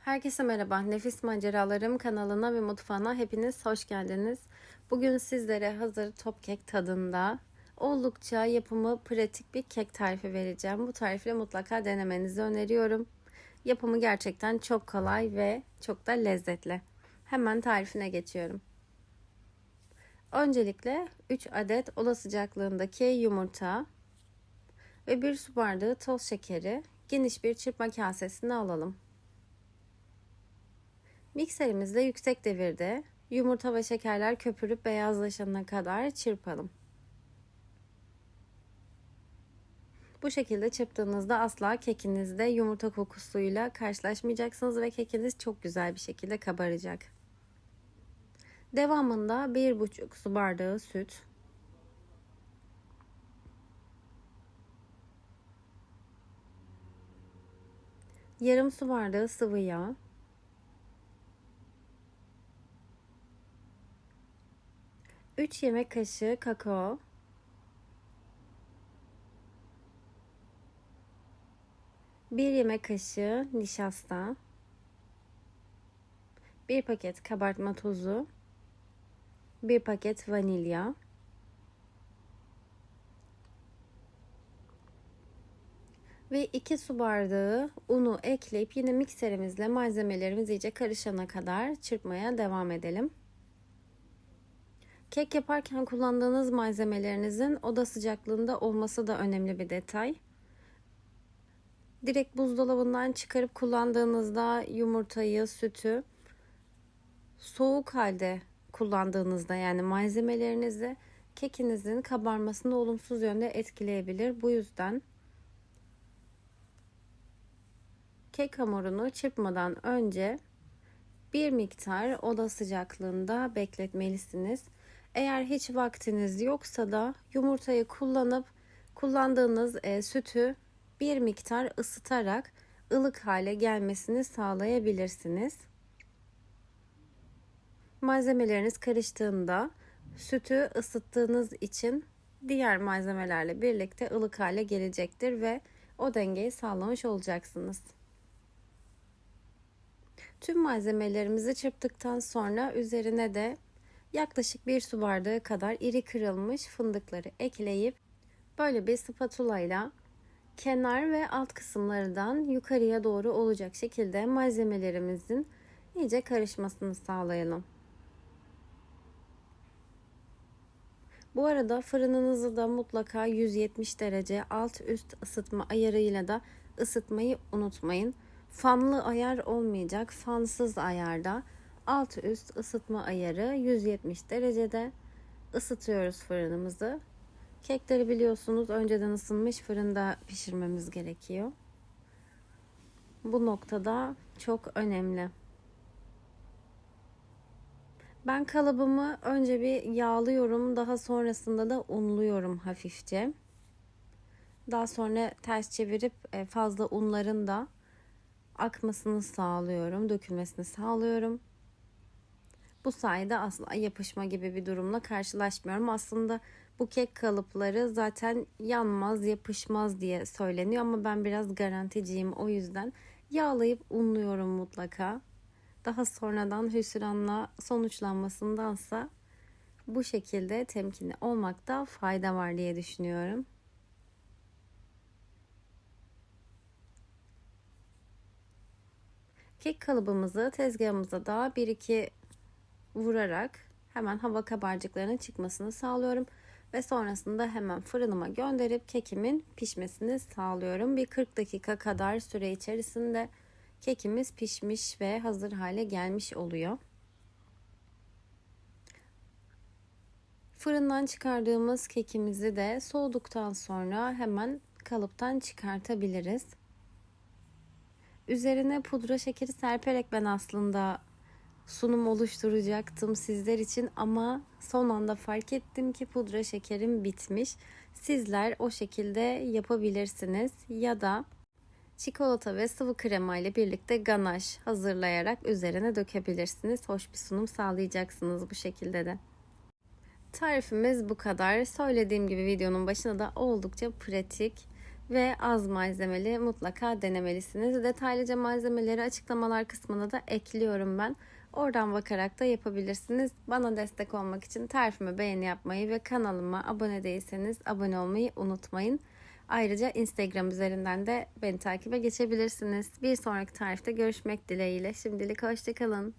Herkese merhaba. Nefis Maceralarım kanalına ve mutfağına hepiniz hoş geldiniz. Bugün sizlere hazır top kek tadında oldukça yapımı pratik bir kek tarifi vereceğim. Bu tarifi mutlaka denemenizi öneriyorum. Yapımı gerçekten çok kolay ve çok da lezzetli. Hemen tarifine geçiyorum. Öncelikle 3 adet oda sıcaklığındaki yumurta ve 1 su bardağı toz şekeri geniş bir çırpma kasesine alalım. Mikserimizde yüksek devirde yumurta ve şekerler köpürüp beyazlaşana kadar çırpalım. Bu şekilde çırptığınızda asla kekinizde yumurta kokusuyla karşılaşmayacaksınız ve kekiniz çok güzel bir şekilde kabaracak. Devamında 1,5 su bardağı süt, yarım su bardağı sıvı yağ, 3 yemek kaşığı kakao, bir yemek kaşığı nişasta, bir paket kabartma tozu, bir paket vanilya, ve 2 su bardağı unu ekleyip yine mikserimizle malzemelerimiz iyice karışana kadar çırpmaya devam edelim. Kek yaparken kullandığınız malzemelerinizin oda sıcaklığında olması da önemli bir detay. Direkt buzdolabından çıkarıp kullandığınızda yumurtayı, sütü soğuk halde kullandığınızda yani malzemelerinizi kekinizin kabarmasını olumsuz yönde etkileyebilir. Bu yüzden kek hamurunu çırpmadan önce bir miktar oda sıcaklığında bekletmelisiniz. Eğer hiç vaktiniz yoksa da yumurtayı kullanıp kullandığınız e, sütü bir miktar ısıtarak ılık hale gelmesini sağlayabilirsiniz. Malzemeleriniz karıştığında sütü ısıttığınız için diğer malzemelerle birlikte ılık hale gelecektir ve o dengeyi sağlamış olacaksınız. Tüm malzemelerimizi çırptıktan sonra üzerine de yaklaşık bir su bardağı kadar iri kırılmış fındıkları ekleyip böyle bir spatula ile kenar ve alt kısımlardan yukarıya doğru olacak şekilde malzemelerimizin iyice karışmasını sağlayalım. Bu arada fırınınızı da mutlaka 170 derece alt üst ısıtma ayarıyla da ısıtmayı unutmayın. Fanlı ayar olmayacak, fansız ayarda alt üst ısıtma ayarı 170 derecede ısıtıyoruz fırınımızı. Kekleri biliyorsunuz önceden ısınmış fırında pişirmemiz gerekiyor. Bu noktada çok önemli. Ben kalıbımı önce bir yağlıyorum, daha sonrasında da unluyorum hafifçe. Daha sonra ters çevirip e, fazla unların da akmasını sağlıyorum, dökülmesini sağlıyorum. Bu sayede asla yapışma gibi bir durumla karşılaşmıyorum. Aslında bu kek kalıpları zaten yanmaz, yapışmaz diye söyleniyor ama ben biraz garanticiyim. O yüzden yağlayıp unluyorum mutlaka. Daha sonradan hüsranla sonuçlanmasındansa bu şekilde temkinli olmakta fayda var diye düşünüyorum. Kek kalıbımızı tezgahımıza da 1-2 vurarak hemen hava kabarcıklarının çıkmasını sağlıyorum ve sonrasında hemen fırınıma gönderip kekimin pişmesini sağlıyorum. Bir 40 dakika kadar süre içerisinde kekimiz pişmiş ve hazır hale gelmiş oluyor. Fırından çıkardığımız kekimizi de soğuduktan sonra hemen kalıptan çıkartabiliriz. Üzerine pudra şekeri serperek ben aslında sunum oluşturacaktım sizler için ama son anda fark ettim ki pudra şekerim bitmiş. Sizler o şekilde yapabilirsiniz ya da çikolata ve sıvı krema ile birlikte ganaj hazırlayarak üzerine dökebilirsiniz. Hoş bir sunum sağlayacaksınız bu şekilde de. Tarifimiz bu kadar. Söylediğim gibi videonun başında da oldukça pratik ve az malzemeli mutlaka denemelisiniz. Detaylıca malzemeleri açıklamalar kısmına da ekliyorum ben. Oradan bakarak da yapabilirsiniz. Bana destek olmak için tarifimi beğeni yapmayı ve kanalıma abone değilseniz abone olmayı unutmayın. Ayrıca Instagram üzerinden de beni takibe geçebilirsiniz. Bir sonraki tarifte görüşmek dileğiyle. Şimdilik hoşçakalın.